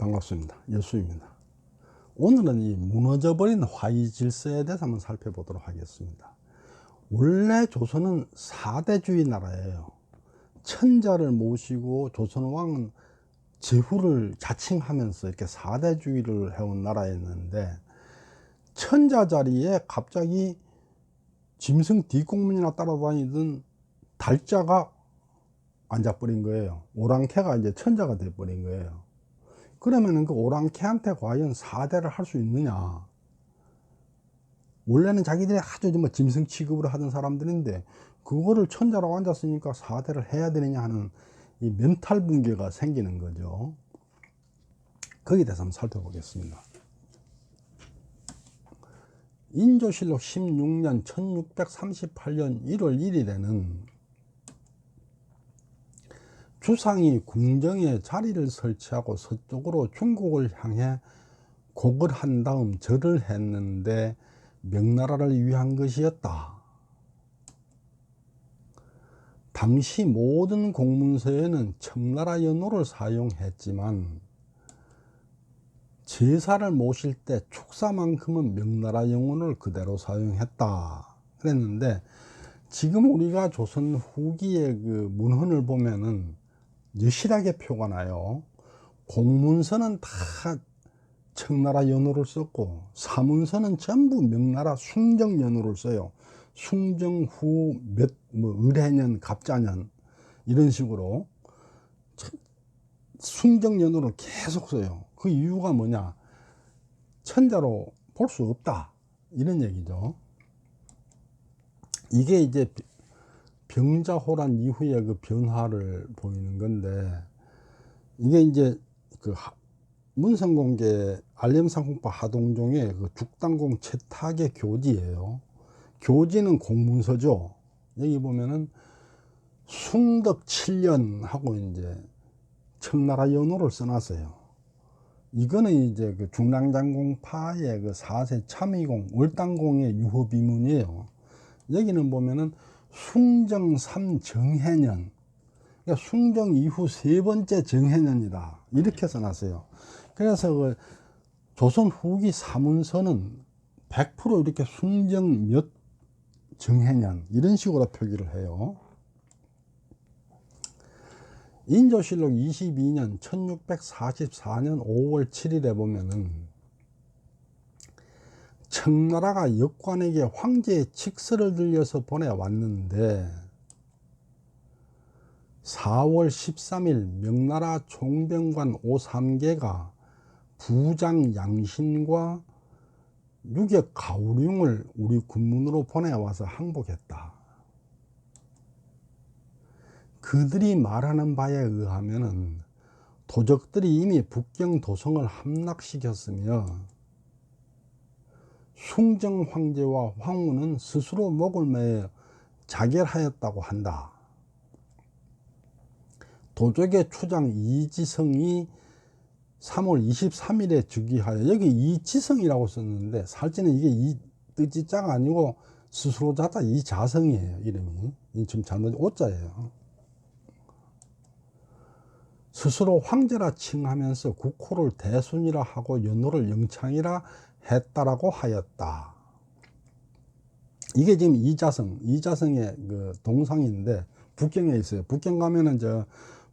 반갑습니다. 여수입니다. 오늘은 이 무너져버린 화이 질서에 대해서 한번 살펴보도록 하겠습니다. 원래 조선은 사대주의 나라예요. 천자를 모시고 조선 왕은 제후를 자칭하면서 이렇게 사대주의를 해온 나라였는데 천자 자리에 갑자기 짐승 뒷공문이나 따라다니던 달자가 앉아버린 거예요. 오랑캐가 이제 천자가 돼버린 거예요. 그러면은 그 오랑캐한테 과연 사대를 할 수 있느냐? 원래는 자기들이 아주 뭐 짐승 취급으로 하던 사람들인데 그거를 천자라고 앉았으니까 사대를 해야 되느냐 하는 이 멘탈 붕괴가 생기는 거죠. 거기에 대해서 한번 살펴보겠습니다. 인조실록 16년 1638년 1월 1일에는 주상이 궁정에 자리를 설치하고 서쪽으로 중국을 향해 곡을 한 다음 절을 했는데 명나라를 위한 것이었다. 당시 모든 공문서에는 청나라 연호를 사용했지만 제사를 모실 때 축사만큼은 명나라 영혼을 그대로 사용했다. 그랬는데 지금 우리가 조선 후기의 그 문헌을 보면은 여실하게 표가 나요. 공문서는 다 청나라 연호를 썼고 사문서는 전부 명나라 숭정 연호를 써요. 숭정 후 몇 뭐 을해년 갑자년 이런 식으로 숭정 연호를 계속 써요. 그 이유가 뭐냐? 천자로 볼 수 없다. 이런 얘기죠. 이게 이제 병자호란 이후의 그 변화를 보이는 건데 이게 이제 그 문성공개 알렘상공파 하동종의 그 죽당공 채탁의 교지예요. 교지는 공문서죠. 여기 보면은 숭덕 7년 하고 이제 청나라 연호를 써놨어요. 이거는 이제 그 중랑장공파의 그 4세 참의공, 월당공의 유허비문이에요. 여기는 보면은 숭정 3정해년. 그러니까 숭정 이후 세 번째 정해년이다. 이렇게 써놨어요. 그래서 그 조선 후기 사문서는 100% 이렇게 숭정 몇 정해년 이런 식으로 표기를 해요. 인조실록 22년 1644년 5월 7일에 보면은 청나라가 역관에게 황제의 칙서를 들려서 보내왔는데 4월 13일 명나라 총병관 오삼계가 부장 양신과 유격 가우룡을 우리 군문으로 보내와서 항복했다. 그들이 말하는 바에 의하면은 도적들이 이미 북경 도성을 함락시켰으며 숭정 황제와 황후는 스스로 목을 매어 자결하였다고 한다. 도적의 추장 이지성이 3월 23일에 즉위하여 여기 이지성이라고 썼는데 살찌는 이게 이 뜻지자가 아니고 스스로 자다 이자성이에요 이름이 지금 잘못 오자예요 스스로 황제라 칭하면서 국호를 대순이라 하고 연호를 영창이라 했다라고 하였다. 이게 지금 이자성, 이자성의 그 동상인데 북경에 있어요. 북경 가면은 저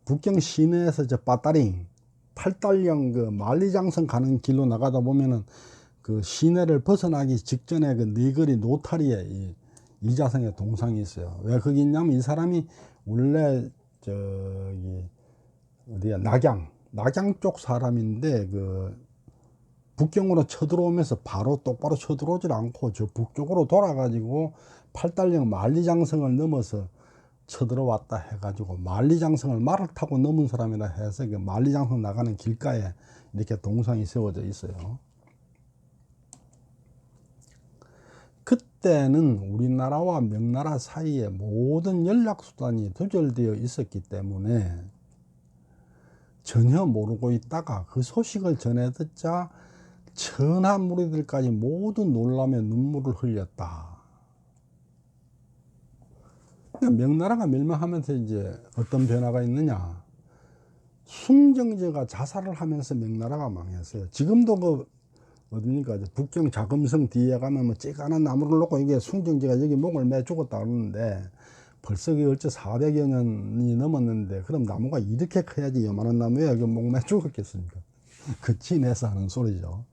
북경 시내에서 저 빠따링 팔달령 그 만리장성 가는 길로 나가다 보면은 그 시내를 벗어나기 직전에 그 네거리 노타리에 이 이자성의 동상이 있어요. 왜 거기 있냐면 이 사람이 원래 저기 어디야 낙양 낙양 쪽 사람인데 그 북경으로 쳐들어오면서 바로 똑바로 쳐들어오질 않고 저 북쪽으로 돌아가지고 팔달령 만리장성을 넘어서 쳐들어왔다 해가지고 만리장성을 말을 타고 넘은 사람이라 해서 그 만리장성 나가는 길가에 이렇게 동상이 세워져 있어요. 그때는 우리나라와 명나라 사이에 모든 연락수단이 두절되어 있었기 때문에 전혀 모르고 있다가 그 소식을 전해 듣자 천하 무리들까지 모두 놀라며 눈물을 흘렸다. 명나라가 멸망하면서 이제 어떤 변화가 있느냐. 숭정제가 자살을 하면서 명나라가 망했어요. 지금도 그 어딥니까 북경 자금성 뒤에 가면 뭐 찌가난 나무를 놓고 이게 숭정제가 여기 목을 매 죽었다 그러는데 벌써 그 어째 400여 년이 넘었는데 그럼 나무가 이렇게 커야지 요만한 나무에 그목매 죽었겠습니까? 그 진해서 하는 소리죠.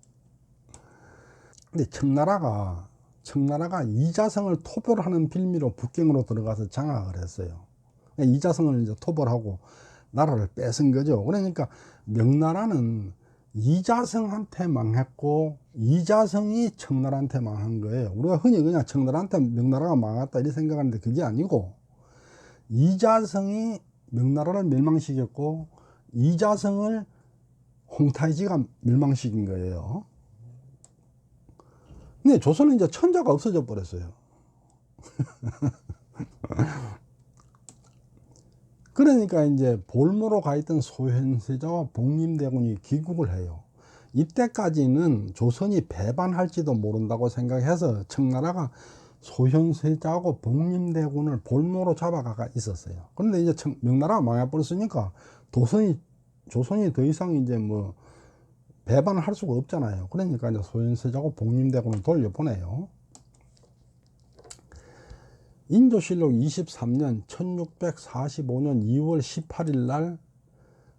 근데 청나라가 청나라가 이자성을 토벌 하는 빌미로 북경으로 들어가서 장악을 했어요. 이자성을 이제 토벌하고 나라를 뺏은 거죠. 그러니까 명나라는 이자성한테 망했고 이자성이 청나라한테 망한 거예요. 우리가 흔히 그냥 청나라한테 명나라가 망했다 이렇게 생각하는데 그게 아니고 이자성이 명나라를 멸망시켰고 이자성을 홍타이지가 멸망시킨 거예요. 근데 조선은 이제 천자가 없어져 버렸어요. 그러니까 이제 볼모로 가 있던 소현세자와 복림대군이 귀국을 해요. 이때까지는 조선이 배반할지도 모른다고 생각해서 청나라가 소현세자하고 복림대군을 볼모로 잡아가 있었어요. 그런데 이제 청, 명나라가 망해버렸으니까 도선이, 조선이 더 이상 이제 뭐 배반을 할 수가 없잖아요. 그러니까 이제 소현세자하고 복림대군을 돌려보내요. 인조실록 23년 1645년 2월 18일 날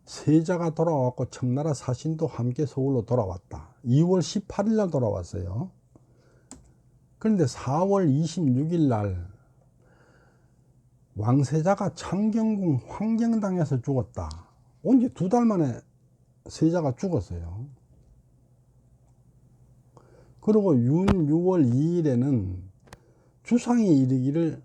세자가 돌아왔고 청나라 사신도 함께 서울로 돌아왔다. 2월 18일 날 돌아왔어요. 그런데 4월 26일 날 왕세자가 창경궁 황경당에서 죽었다. 온지두달 만에 세자가 죽었어요. 그리고 윤 6월 2일에는 주상이 이르기를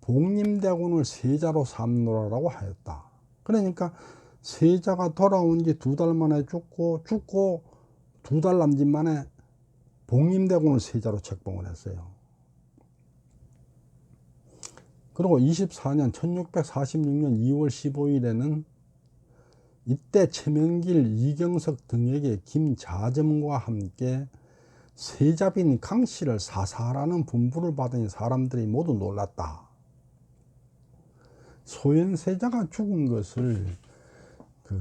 복림대군을 세자로 삼노라라고 하였다. 그러니까 세자가 돌아온 지 두 달 만에 죽고 죽고 두 달 남짓 만에 복림대군을 세자로 책봉을 했어요. 그리고 24년 1646년 2월 15일에는 이때 최명길, 이경석 등에게 김자점과 함께 세자빈 강씨를 사살하는 분부를 받은 사람들이 모두 놀랐다. 소현세자가 죽은 것을 그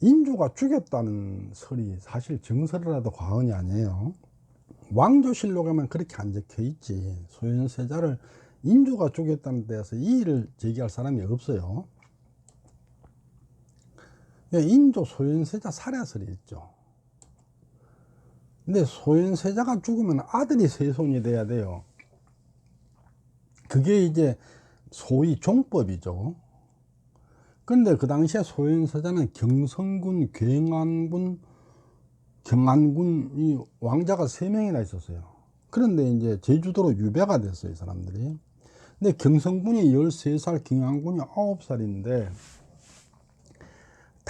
인조가 죽였다는 설이 사실 정설이라도 과언이 아니에요. 왕조실록에 만 그렇게 안 적혀 있지. 소현세자를 인조가 죽였다는 데서 이의를 제기할 사람이 없어요. 인조 소현세자 살해설이 있죠. 근데 소현세자가 죽으면 아들이 세손이 돼야 돼요. 그게 이제 소위 종법이죠. 근데 그 당시에 소현세자는 경성군, 괴안군, 경안군 이 왕자가 세 명이나 있었어요. 그런데 이제 제주도로 유배가 됐어요, 사람들이. 근데 경성군이 13살, 경안군이 9살인데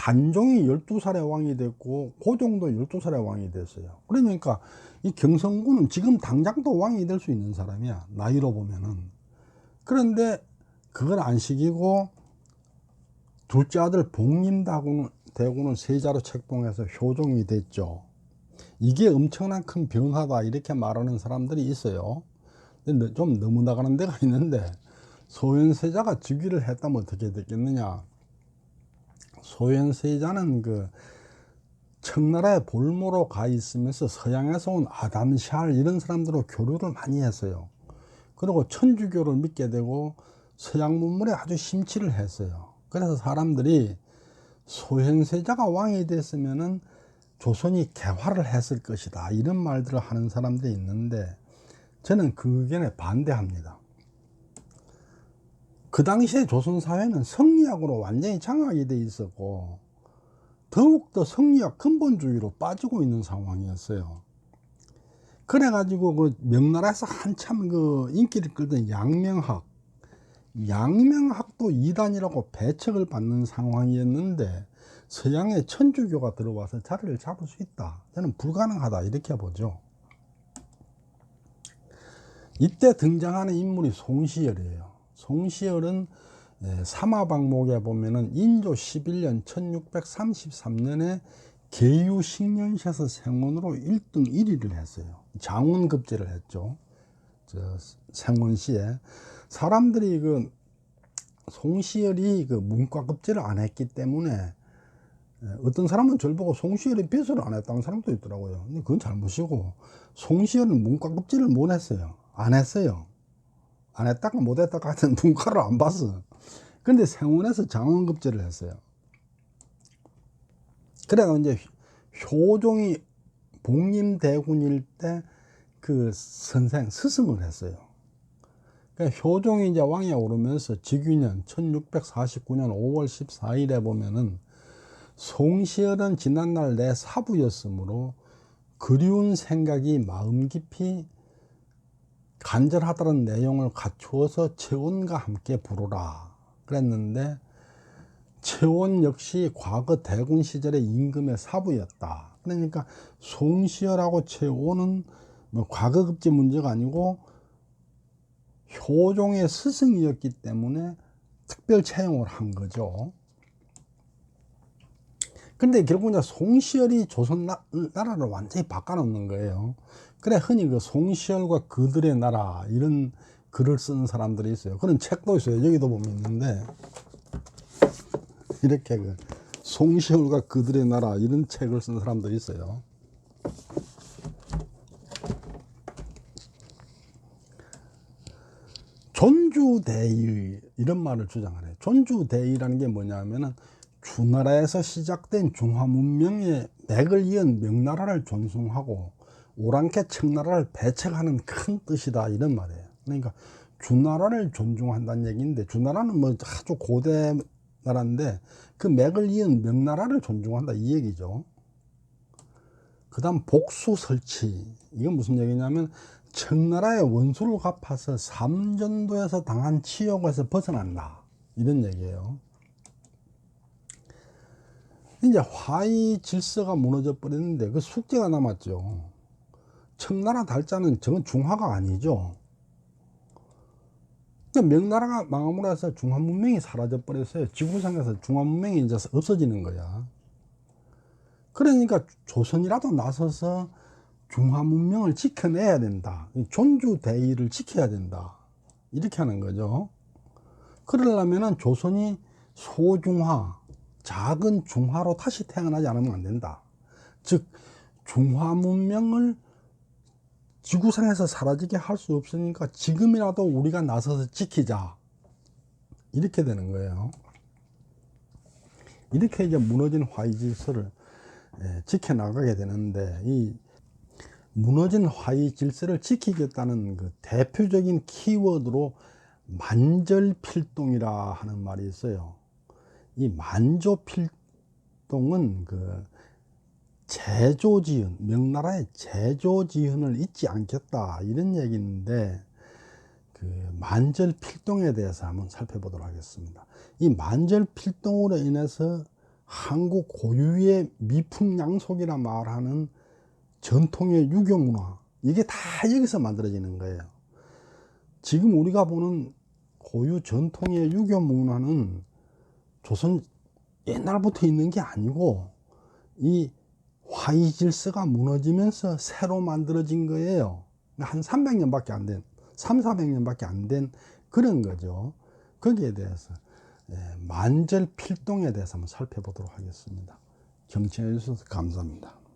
단종이 12살에 왕이 됐고 고종도 12살에 왕이 됐어요. 그러니까 이 경성군은 지금 당장도 왕이 될 수 있는 사람이야. 나이로 보면은. 그런데 그걸 안 시키고 둘째 아들 복림다군은 대군은 세자로 책봉해서 효종이 됐죠. 이게 엄청난 큰 변화다 이렇게 말하는 사람들이 있어요. 좀 너무 나가는 데가 있는데 소현세자가 즉위를 했다면 어떻게 됐겠느냐? 소현세자는 그 청나라의 볼모로 가 있으면서 서양에서 온 아담 샬 이런 사람들로 교류를 많이 했어요. 그리고 천주교를 믿게 되고 서양 문물에 아주 심취를 했어요. 그래서 사람들이 소현세자가 왕이 됐으면은 조선이 개화를 했을 것이다. 이런 말들을 하는 사람들이 있는데 저는 그 의견에 반대합니다. 그 당시에 조선 사회는 성리학으로 완전히 장악이 돼 있었고 더욱더 성리학 근본주의로 빠지고 있는 상황이었어요. 그래가지고 그 명나라에서 한참 그 인기를 끌던 양명학, 양명학도 이단이라고 배척을 받는 상황이었는데 서양의 천주교가 들어와서 자리를 잡을 수 있다. 저는 불가능하다 이렇게 보죠. 이때 등장하는 인물이 송시열이에요. 송시열은 사마방목에 보면은 인조 11년 1633년에 계유 식년시에서 생원으로 1등 1위를 했어요. 장운급제를 했죠. 저 생원시에 사람들이 그 송시열이 그 문과급제를 안 했기 때문에 예, 어떤 사람은 저를 보고 송시열이 벼슬을 안 했다는 사람도 있더라고요. 근데 그건 잘못이고 송시열은 문과급제를 못 했어요. 안 했어요. 안 했다가 못 했다가 하여튼 문과를 안 봤어. 근데 생원에서 장원급제를 했어요. 그래가 이제 효종이 복림대군일 때 그 선생 스승을 했어요. 그러니까 효종이 이제 왕에 오르면서 직위년 1649년 5월 14일에 보면은 송시열은 지난날 내 사부였으므로 그리운 생각이 마음 깊이 간절하다는 내용을 갖추어서 체온과 함께 부르라 그랬는데 체온 역시 과거 대군 시절의 임금의 사부였다. 그러니까 송시열하고 체온은 뭐 과거급제 문제가 아니고 효종의 스승이었기 때문에 특별 채용을 한 거죠. 근데 결국 이제 송시열이 조선 나, 나라를 완전히 바꿔놓는 거예요. 그래 흔히 그 송시열과 그들의 나라 이런 글을 쓰는 사람들이 있어요. 그런 책도 있어요. 여기도 보면 있는데 이렇게 그 송시열과 그들의 나라 이런 책을 쓴 사람들이 있어요. 존주대의 이런 말을 주장하래요. 존주대의라는 게 뭐냐면은 주나라에서 시작된 중화 문명의 맥을 이은 명나라를 존중하고 오랑캐 청나라를 배척하는 큰 뜻이다 이런 말이에요. 그러니까 주나라를 존중한다는 얘기인데 주나라는 뭐 아주 고대 나라인데 그 맥을 이은 명나라를 존중한다 이 얘기죠. 그 다음 복수 설치 이건 무슨 얘기냐면 청나라의 원수를 갚아서 삼전도에서 당한 치욕에서 벗어난다 이런 얘기예요. 이제 화의 질서가 무너져 버렸는데 그 숙제가 남았죠. 청나라 달자는 저건 중화가 아니죠. 그러니까 명나라가 망함으로 해서 중화 문명이 사라져 버렸어요. 지구상에서 중화 문명이 이제 없어지는 거야. 그러니까 조선이라도 나서서 중화 문명을 지켜내야 된다. 존주 대의를 지켜야 된다. 이렇게 하는 거죠. 그러려면은 조선이 소중화, 작은 중화로 다시 태어나지 않으면 안 된다. 즉, 중화 문명을 지구상에서 사라지게 할 수 없으니까 지금이라도 우리가 나서서 지키자. 이렇게 되는 거예요. 이렇게 이제 무너진 화의 질서를 예, 지켜나가게 되는데, 이 무너진 화의 질서를 지키겠다는 그 대표적인 키워드로 만절필동이라 하는 말이 있어요. 이 만조필동은 그 제조지은, 명나라의 제조지은을 잊지 않겠다 이런 얘기인데 그 만절필동에 대해서 한번 살펴보도록 하겠습니다. 이 만절필동으로 인해서 한국 고유의 미풍양속이라 말하는 전통의 유교 문화 이게 다 여기서 만들어지는 거예요. 지금 우리가 보는 고유 전통의 유교 문화는 조선 옛날부터 있는 게 아니고 이 화의 질서가 무너지면서 새로 만들어진 거예요. 한 300년밖에 안 된, 3, 400년밖에 안 된 그런 거죠. 거기에 대해서 예, 만절 필동에 대해서 한번 살펴보도록 하겠습니다. 경청해 주셔서 감사합니다.